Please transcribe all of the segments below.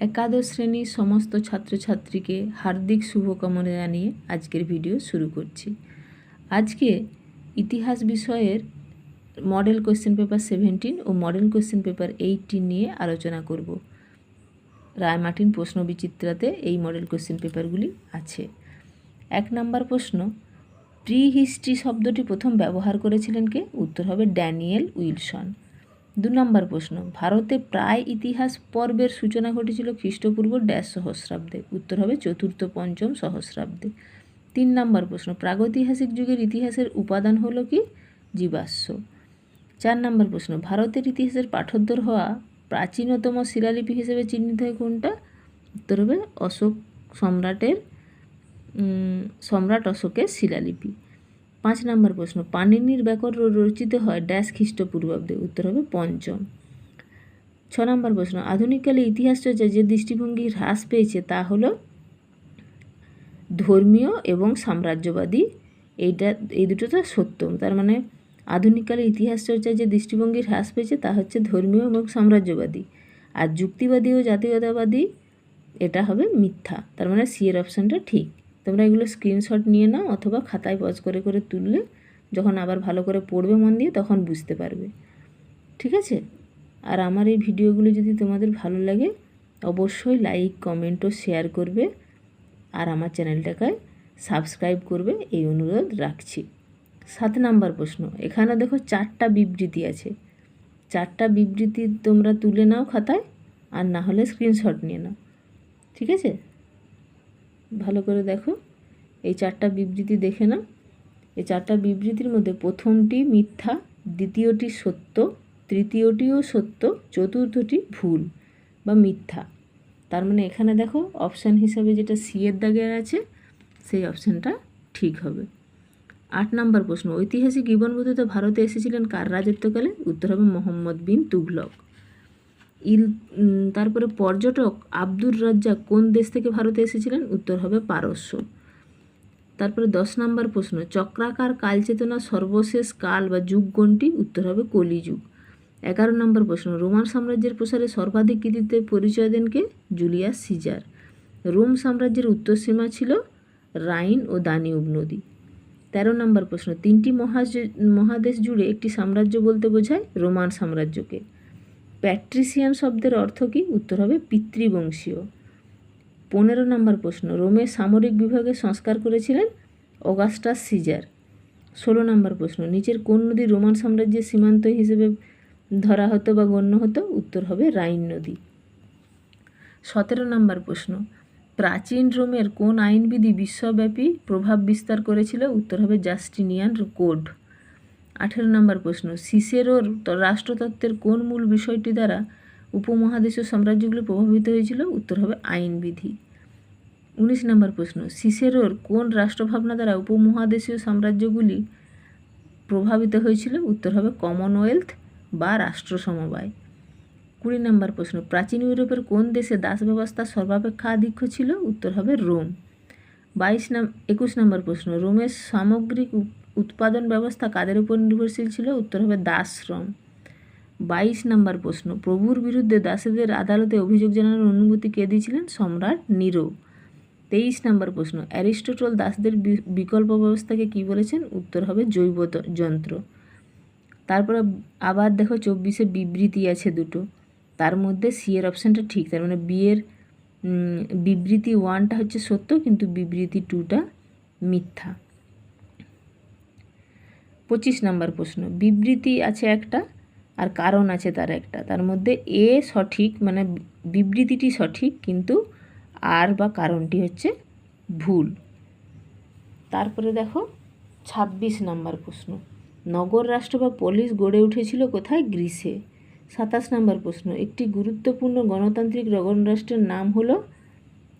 একাদশ শ্রেণির সমস্ত ছাত্রছাত্রীকে হার্দিক শুভকামনা জানিয়ে আজকের ভিডিও শুরু করছি। আজকে ইতিহাস বিষয়ের মডেল কোয়েশ্চেন পেপার সেভেন্টিন ও মডেল কোশ্চেন পেপার এইটিন নিয়ে আলোচনা করব। রায়মার্টিন প্রশ্ন বিচিত্রাতে এই মডেল কোশ্চেন পেপারগুলি আছে। এক নম্বর প্রশ্ন প্রি হিস্ট্রি শব্দটি প্রথম ব্যবহার করেছিলেন কে? উত্তর হবে ড্যানিয়েল উইলসন। দু নম্বর প্রশ্ন, ভারতে প্রায় ইতিহাস পর্বের সূচনা ঘটেছিল খ্রিস্টপূর্ব ড্যাশ সহস্রাব্দে, উত্তর হবে চতুর্থ পঞ্চম সহস্রাব্দে। তিন নম্বর প্রশ্ন, প্রাগৈতিহাসিক যুগের ইতিহাসের উপাদান হলো কি? জীবাশ্ম। চার নম্বর প্রশ্ন, ভারতের ইতিহাসের পাঠোদ্ধার হওয়া প্রাচীনতম শিলালিপি হিসেবে চিহ্নিত হয় কোনটা? উত্তর হবে অশোক সম্রাটের সম্রাট অশোকের শিলালিপি। পাঁচ নম্বর প্রশ্ন পাণিনির ব্যাকরণ রচিত হয় ড্যাশ খ্রিস্টপূর্বাব্দে। উত্তর হবে পঞ্চম। ছ নম্বর প্রশ্ন, আধুনিককালে ইতিহাস চর্চায় যে দৃষ্টিভঙ্গি হ্রাস পেয়েছে তা হলো ধর্মীয় এবং সাম্রাজ্যবাদী। এইটা, এই দুটো তো সত্য। তার মানে আধুনিককালে ইতিহাস চর্চায় যে দৃষ্টিভঙ্গি হ্রাস পেয়েছে তা হচ্ছে ধর্মীয় এবং সাম্রাজ্যবাদী। আর যুক্তিবাদী ও জাতীয়তাবাদী, এটা হবে মিথ্যা। তার মানে সি এর অপশানটা ঠিক। তোমরা এগুলো স্ক্রিনশট নিয়ে নাও অথবা খাতায় পজ করে করে তুললে যখন আবার ভালো করে পড়বে মন দিয়ে তখন বুঝতে পারবে। ঠিক আছে? আর আমার এই ভিডিওগুলো যদি তোমাদের ভালো লাগে, অবশ্যই লাইক কমেন্ট ও শেয়ার করবে আর আমার চ্যানেলটাকে সাবস্ক্রাইব করবে, এই অনুরোধ রাখছি। সাত নাম্বার প্রশ্ন, এখানে দেখো চারটা বিবৃতি আছে। চারটা বিবৃতি তোমরা তুলে নাও খাতায় আর না হলে স্ক্রিনশট নিয়ে নাও। ঠিক আছে? ভালো করে দেখো। এই চারটা বিবৃতি দেখে নাও। এই চারটা বিবৃতির মধ্যে প্রথমটি মিথ্যা, দ্বিতীয়টি সত্য, তৃতীয়টিও সত্য, চতুর্থটি ভুল বা মিথ্যা। তার মানে এখানে দেখো অপশান হিসাবে যেটা সি এর দাগে আছে, সেই অপশানটা ঠিক হবে। আট নাম্বার প্রশ্ন, ঐতিহাসিক ইবনবোধিত ভারতে এসেছিলেন কার রাজত্বকালে? উত্তর হবে মোহাম্মদ বিন তুঘলক। ইল তারপরে পর্যটক আব্দুর রাজ্জাক কোন দেশ থেকে ভারতে এসেছিলেন? উত্তর হবে পারস্য। তারপরে দশ নম্বর প্রশ্ন, চক্রাকার কালচেতনা সর্বশেষ কাল বা যুগ কোনটি? উত্তর হবে কলিযুগ। এগারো নম্বর প্রশ্ন, রোমান সাম্রাজ্যের প্রসারে সর্বাধিক কৃতিত্বের পরিচয় দেন কে? Julius Caesar. রোম সাম্রাজ্যের উত্তর সীমা ছিল রাইন ও দানিউব নদী। তেরো নম্বর প্রশ্ন, তিনটি মহাদেশ জুড়ে একটি সাম্রাজ্য বলতে বোঝায় রোমান সাম্রাজ্যকে। প্যাট্রিসিয়ান শব্দের অর্থ কী? উত্তর হবে পিতৃবংশীয়। পনেরো নম্বর প্রশ্ন, রোমে সামরিক বিভাগে সংস্কার করেছিলেন অগাস্টাস সিজার। ষোলো নম্বর প্রশ্ন, নিচের কোন নদী রোমান সাম্রাজ্যের সীমান্ত হিসেবে ধরা হতো বা গণ্য হতো? উত্তর হবে রাইন নদী। সতেরো নম্বর প্রশ্ন, প্রাচীন রোমের কোন আইনবিধি বিশ্বব্যাপী প্রভাব বিস্তার করেছিল? উত্তর হবে জাস্টিনিয়ান কোড। আঠেরো নম্বর প্রশ্ন, সিসেরোর রাষ্ট্রতত্ত্বের কোন মূল বিষয়টি দ্বারা উপমহাদেশীয় সাম্রাজ্যগুলি প্রভাবিত হয়েছিল? উত্তর হবে আইনবিধি উনিশ নম্বর প্রশ্ন, সিসেরোর কোন রাষ্ট্রভাবনা দ্বারা উপমহাদেশীয় সাম্রাজ্যগুলি প্রভাবিত হয়েছিল? উত্তর হবে কমনওয়েলথ বা রাষ্ট্র সমবায়। কুড়ি নম্বর প্রশ্ন, প্রাচীন ইউরোপের কোন দেশে দাস ব্যবস্থা সর্বাপেক্ষা আধিক্য ছিল? উত্তর হবে রোম। বাইশ নাম, একুশ নম্বর প্রশ্ন, রোমের সামগ্রিক উৎপাদন ব্যবস্থা কাদের উপর নির্ভরশীল ছিল? উত্তর হবে দাস শ্রম। বাইশ নম্বর প্রশ্ন, প্রভুর বিরুদ্ধে দাসেদের আদালতে অভিযোগ জানানোর অনুমতি কে দিয়েছিলেন? সম্রাট নিরো। তেইশ নম্বর প্রশ্ন, অ্যারিস্টটল দাসদের বিকল্প ব্যবস্থাকে কি বলেছেন? উত্তর হবে জৈব যন্ত্র। তারপরে আবার দেখো চব্বিশে বিবৃতি আছে দুটো। তার মধ্যে সি এর অপশানটা ঠিক, তার মানে বি এর বিবৃতি ওয়ানটা হচ্ছে সত্য, কিন্তু বিবৃতি টুটা মিথ্যা। পঁচিশ নাম্বার প্রশ্ন, বিবৃতি আছে একটা আর কারণ আছে তার একটা। তার মধ্যে এ সঠিক মানে বিবৃতিটি সঠিক কিন্তু আর বা কারণটি হচ্ছে ভুল। তারপরে দেখো, ছাব্বিশ নাম্বার প্রশ্ন, নগর রাষ্ট্র বা পলিশ গড়ে উঠেছিল কোথায়? গ্রিসে। সাতাশ নাম্বার প্রশ্ন, একটি গুরুত্বপূর্ণ গণতান্ত্রিক নগর রাষ্ট্রের নাম হলো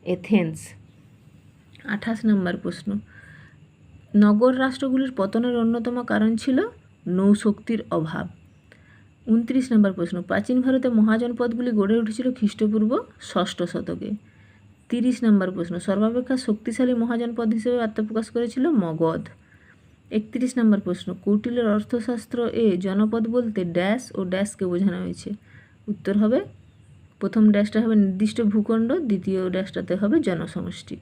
এথেন্স। আঠাশ নাম্বার প্রশ্ন নগর রাষ্ট্রগুলির পতনের অন্যতম কারণ ছিল নৌশক্তির অভাব। উনত্রিশ নম্বর প্রশ্ন, প্রাচীন ভারতে মহাজনপদগুলি গড়ে উঠেছিল খ্রিস্টপূর্ব ষষ্ঠ শতকে। তিরিশ নম্বর প্রশ্ন, সর্বাপেক্ষা শক্তিশালী মহাজনপদ হিসেবে আত্মপ্রকাশ করেছিল মগধ। একত্রিশ নম্বর প্রশ্ন কৌটিল্যের অর্থশাস্ত্র এ জনপদ বলতে ড্যাশ ও ড্যাশকে বোঝানো হয়েছে। উত্তর হবে, প্রথম ড্যাশটা হবে নির্দিষ্ট ভূখণ্ড, দ্বিতীয় ড্যাশটাতে হবে জনসমষ্টি।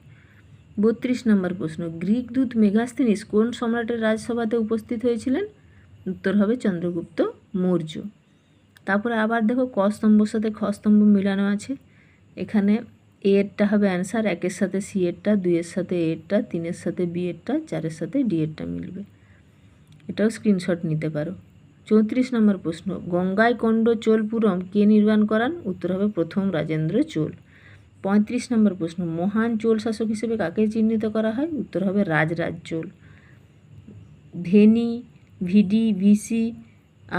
বত্রিশ নম্বর প্রশ্ন, গ্রিক দূত মেগাস্তিনিস কোন সম্রাটের রাজসভাতে উপস্থিত হয়েছিলেন? উত্তর হবে চন্দ্রগুপ্ত মৌর্য। তারপরে আবার দেখো ক স্তম্ভর সাথে খ স্তম্ভ মিলানো আছে। এখানে এ এরটা হবে অ্যান্সার, একের সাথে সি এরটা, দুইয়ের সাথে এরটা, তিনের সাথে বি এরটা, চারের সাথে ডি এরটা মিলবে। এটাও স্ক্রিনশট নিতে পারো। চৌত্রিশ নম্বর প্রশ্ন, গঙ্গায় কণ্ড চোলপুরম কে নির্মাণ করান? উত্তর হবে প্রথম রাজেন্দ্র চোল। পঁয়ত্রিশ নম্বর প্রশ্ন, মহান চোল শাসক হিসেবে কাকে চিহ্নিত করা হয়? উত্তর হবে Rajaraja Chola. Veni vidi, vici,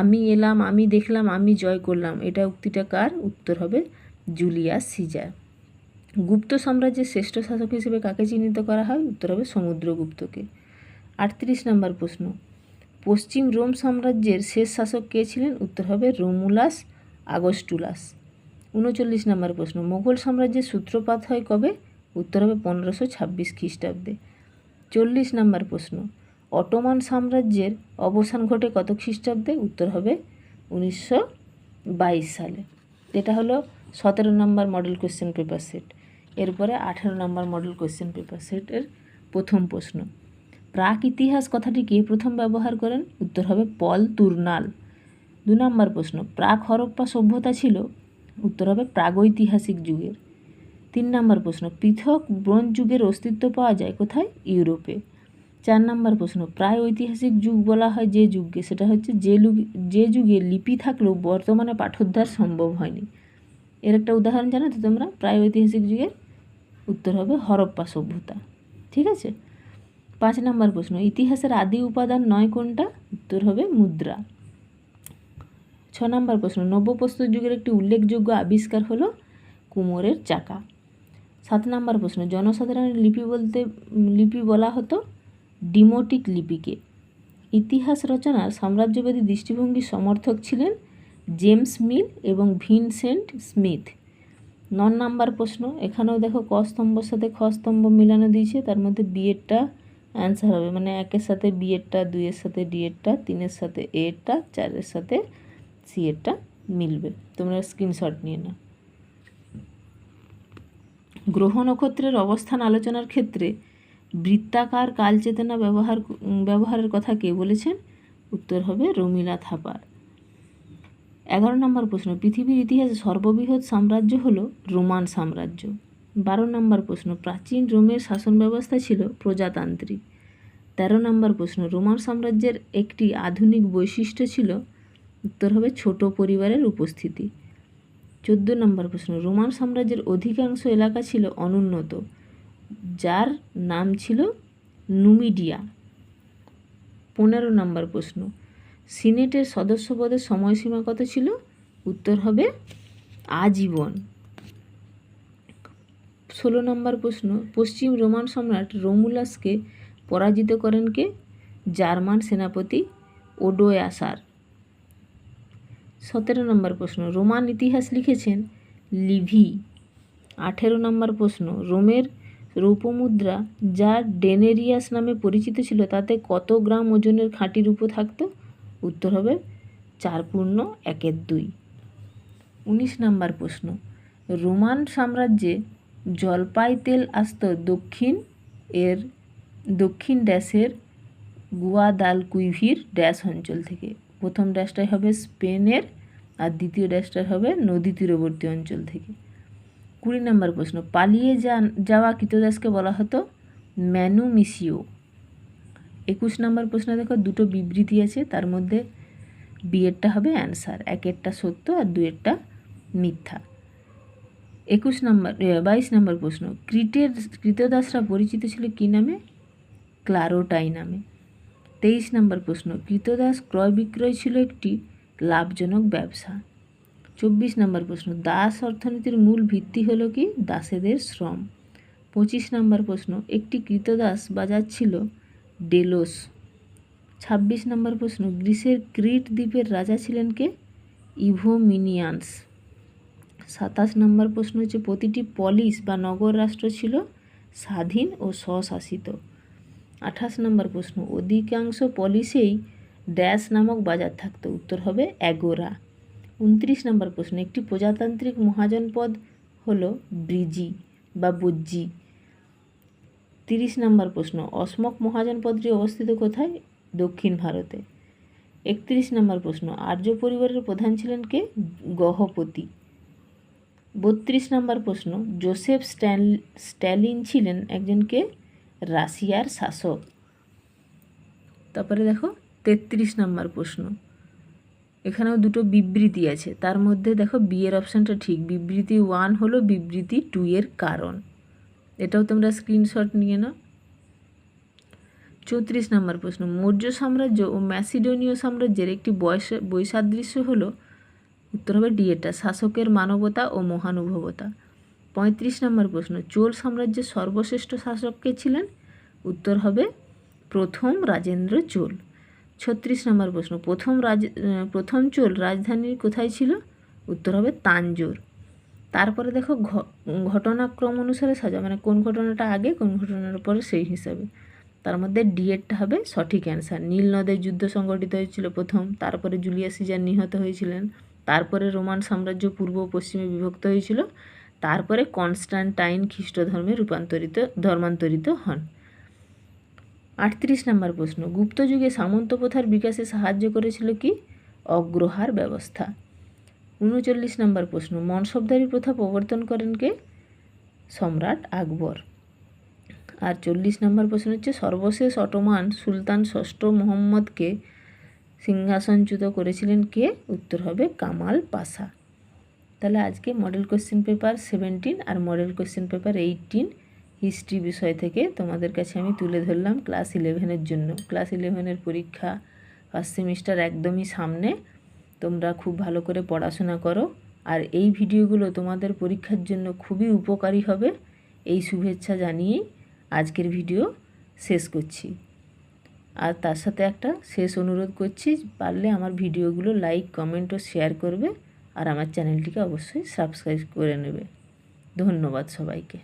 আমি এলাম, আমি দেখলাম, আমি জয় করলাম, এটা উক্তিটা কার? উত্তর হবে জুলিয়াস সিজার। গুপ্ত সাম্রাজ্যের শ্রেষ্ঠ শাসক হিসেবে কাকে চিহ্নিত করা হয়? উত্তর হবে সমুদ্রগুপ্তকে। আটত্রিশ নম্বর প্রশ্ন, পশ্চিম রোম সাম্রাজ্যের শেষ শাসক কে ছিলেন? উত্তর হবে রোমুলাস আগস্টুলাস। উনচল্লিশ নম্বর প্রশ্ন মোগল সাম্রাজ্যের সূত্রপাত হয় কবে? উত্তর হবে পনেরোশো ছাব্বিশ খ্রিস্টাব্দে। চল্লিশ নম্বর প্রশ্ন, অটোমান সাম্রাজ্যের অবসান ঘটে কত খ্রিস্টাব্দে? উত্তর হবে উনিশশো বাইশ সালে। এটা হলো সতেরো নম্বর মডেল কোশ্চেন পেপার সেট এরপরে আঠেরো নম্বর মডেল কোশ্চেন পেপার সেটের প্রথম প্রশ্ন, প্রাক ইতিহাস কথাটি কে প্রথম ব্যবহার করেন? উত্তর হবে পল তুর্নাল। দু নম্বর প্রশ্ন, প্রাক হরপ্পা সভ্যতা ছিল উত্তর হবে প্রাগৈতিহাসিক যুগের। তিন নম্বর প্রশ্ন, পৃথক ব্রোঞ্জ যুগের অস্তিত্ব পাওয়া যায় কোথায়? ইউরোপে। চার নম্বর প্রশ্ন প্রায় ঐতিহাসিক যুগ বলা হয় যে যুগকে, সেটা হচ্ছে যে যুগ যে যুগে লিপি থাকলেও বর্তমানে পাঠোদ্ধার সম্ভব হয়নি। এর একটা উদাহরণ জানো তো তোমরা? প্রায় ঐতিহাসিক যুগের উত্তর হবে হরপ্পা সভ্যতা। ঠিক আছে? পাঁচ নম্বর প্রশ্ন, ইতিহাসের আদি উপাদান নয় কোনটা? উত্তর হবে মুদ্রা। ছ নম্বর প্রশ্ন নব্যপ্রস্তর যুগের একটি উল্লেখযোগ্য আবিষ্কার হলো কুমোরের চাকা। সাত নম্বর প্রশ্ন, জনসাধারণের লিপি বলতে, লিপি বলা হতো ডিমোটিক লিপিকে। ইতিহাস রচনার সাম্রাজ্যবাদী দৃষ্টিভঙ্গির সমর্থক ছিলেন জেমস মিল এবং ভিনসেন্ট স্মিথ। ন নাম্বার প্রশ্ন, এখানেও দেখো ক স্তম্ভর সাথে খ স্তম্ভ মিলানো দিয়েছে, তার মধ্যে বিয়েরটা অ্যান্সার হবে। মানে একের সাথে বিয়েরটা দুইয়ের সাথে ডিএরটা তিনের সাথে এরটা, চারের সাথে সি এরটা মিলবে। তোমরা স্ক্রিনশট নিয়ে নাও। গ্রহ নক্ষত্রের অবস্থান আলোচনার ক্ষেত্রে বৃত্তাকার কালচেতনা ব্যবহার ব্যবহারের কথা কে বলেছেন? উত্তর হবে রমিলা থাপার। এগারো নম্বর প্রশ্ন, পৃথিবীর ইতিহাসে সর্ববৃহৎ সাম্রাজ্য হলো রোমান সাম্রাজ্য। বারো নম্বর প্রশ্ন, প্রাচীন রোমের শাসন ব্যবস্থা ছিল প্রজাতান্ত্রিক। তেরো নম্বর প্রশ্ন, রোমান সাম্রাজ্যের একটি আধুনিক বৈশিষ্ট্য ছিল উত্তর হবে ছোট পরিবারের উপস্থিতি। চোদ্দ নম্বর প্রশ্ন, রোমান সাম্রাজ্যের অধিকাংশ এলাকা ছিল অনুন্নত, যার নাম ছিল নুমিডিয়া। পনেরো নম্বর প্রশ্ন, সিনেটের সদস্য পদের সময়সীমা কত ছিল? উত্তর হবে আজীবন। ষোলো নম্বর প্রশ্ন, পশ্চিম রোমান সম্রাট রোমুলাসকে পরাজিত করেন কে? জার্মান সেনাপতি ওডোয়াসার। সতেরো নম্বর প্রশ্ন, রোমান ইতিহাস লিখেছেন লিভি। আঠেরো নম্বর প্রশ্ন, রোমের রৌপমুদ্রা যা ডেনেরিয়াস নামে পরিচিত ছিল, তাতে কত গ্রাম ওজনের খাঁটি রূপো থাকত? উত্তর হবে চার পূর্ণ একের দুই। উনিশ নম্বর প্রশ্ন, রোমান সাম্রাজ্যে জলপাই তেল আসত দক্ষিণ এর দক্ষিণ ড্যাশের গুয়াদালকুইভির ড্যাশ অঞ্চল থেকে। প্রথম ড্যাশটাই হবে স্পেনের আর দ্বিতীয় ড্যাশটাই হবে নদী তীরবর্তী অঞ্চল থেকে। কুড়ি নম্বর প্রশ্ন, পালিয়ে যাওয়া কৃতদাসকে বলা হতো ম্যানুমিসিও একুশ নম্বর প্রশ্ন দেখো দুটো বিবৃতি আছে, তার মধ্যে বিয়েরটা হবে অ্যান্সার একেরটা সত্য আর দুয়েরটা মিথ্যা। একুশ নম্বর বাইশ নম্বর প্রশ্ন, ক্রিটের কৃতদাসরা পরিচিত ছিল কী নামে? ক্লারোটাই নামে। তেইশ নম্বর প্রশ্ন কৃতদাস ক্রয় বিক্রয় ছিল একটি লাভজনক ব্যবসা। চব্বিশ নম্বর প্রশ্ন, দাস অর্থনীতির মূল ভিত্তি হলো কি? দাসেদের শ্রম। পঁচিশ নম্বর প্রশ্ন, একটি কৃতদাস বাজার ছিল ডেলোস। ছাব্বিশ নম্বর প্রশ্ন, গ্রিসের ক্রিট দ্বীপের রাজা ছিলেন কে? ইভোমিনিয়ান্স। সাতাশ নম্বর প্রশ্ন হচ্ছে, প্রতিটি পলিস বা নগর রাষ্ট্র ছিল স্বাধীন ও স্বশাসিত। আঠাশ নম্বর প্রশ্ন, অধিকাংশ পলিসেই ড্যাশ নামক বাজার থাকতো। উত্তর হবে অ্যাগোরা। উনত্রিশ নম্বর প্রশ্ন, একটি প্রজাতান্ত্রিক মহাজনপদ হলো ব্রিজি বা বুজ্জি। তিরিশ নম্বর প্রশ্ন, অসমক মহাজনপদটি অবস্থিত কোথায়? দক্ষিণ ভারতে। একত্রিশ নম্বর প্রশ্ন, আর্য পরিবারের প্রধান ছিলেন কে? গহপতি। বত্রিশ নম্বর প্রশ্ন, জোসেফ স্ট্যান, স্ট্যালিন ছিলেন একজনকে রাশিয়ার শাসক। তারপরে দেখো, তেত্রিশ নম্বর প্রশ্ন। এখানেও দুটো বিবৃতি আছে। তার মধ্যে দেখো বিয়ের অপশানটা ঠিক। বিবৃতি ওয়ান হলো বিবৃতি টু এর কারণ। এটাও তোমরা স্ক্রিনশট নিয়ে নাও। চৌত্রিশ নম্বর প্রশ্ন, মৌর্য সাম্রাজ্য ও ম্যাসিডোনীয় সাম্রাজ্যের একটি বয়স, বৈসাদৃশ্য হলো, উত্তর হবে ডিএটা শাসকের মানবতা ও মহানুভবতা। পঁয়ত্রিশ নম্বর প্রশ্ন, চোল সাম্রাজ্যের সর্বশ্রেষ্ঠ শাসক কে ছিলেন? উত্তর হবে প্রথম রাজেন্দ্র চোল। ছত্রিশ নম্বর প্রশ্ন, প্রথম রাজ প্রথম চোল রাজধানী কোথায় ছিল? উত্তর হবে তাঞ্জোর। তারপরে দেখো ঘটনাক্রম অনুসারে সাজা মানে কোন ঘটনাটা আগে, কোন ঘটনার পরে সেই হিসাবে। তার মধ্যে ডিএডটা হবে সঠিক অ্যান্সার। নীল নদের যুদ্ধ সংগঠিত হয়েছিল প্রথম, তারপরে জুলিয়াস সিজার নিহত হয়েছিলেন, তারপরে রোমান সাম্রাজ্য পূর্ব পশ্চিমে বিভক্ত হয়েছিল তারপরে কনস্ট্যান্টাইন খ্রিস্ট ধর্মে রূপান্তরিত, ধর্মান্তরিত হন। আটত্রিশ নম্বর প্রশ্ন, গুপ্ত যুগে সামন্ত প্রথার বিকাশে সাহায্য করেছিল কি? অগ্রহার ব্যবস্থা। উনচল্লিশ নম্বর প্রশ্ন মনসবদারি প্রথা প্রবর্তন করেন কে? সম্রাট আকবর। আর চল্লিশ নম্বর প্রশ্ন হচ্ছে, সর্বশেষ অটোমান সুলতান ষষ্ঠ মোহাম্মদকে সিংহাসনচ্যুত করেছিলেন কে? উত্তর হবে কামাল পাশা। তাহলে আজকে মডেল কোশ্চেন পেপার সেভেন্টিন আর model question paper eighteen history বিষয় থেকে তোমাদের কাছে আমি তুলে ধরলাম ক্লাস ইলেভেনের জন্য। ক্লাস ইলেভেনের পরীক্ষা ফার্স্ট সেমিস্টার একদমই সামনে। তোমরা খুব ভালো করে পড়াশোনা করো। আর এই ভিডিওগুলো তোমাদের পরীক্ষার জন্য খুবই উপকারী হবে। এই শুভেচ্ছা জানিয়েই আজকের ভিডিও শেষ করছি। আর তার সাথে একটা শেষ অনুরোধ করছি, পারলে আমার ভিডিওগুলো লাইক কমেন্ট ও শেয়ার করবে। আর আমার চ্যানেলটিকে অবশ্যই সাবস্ক্রাইব করে নেবে। ধন্যবাদ সবাইকে।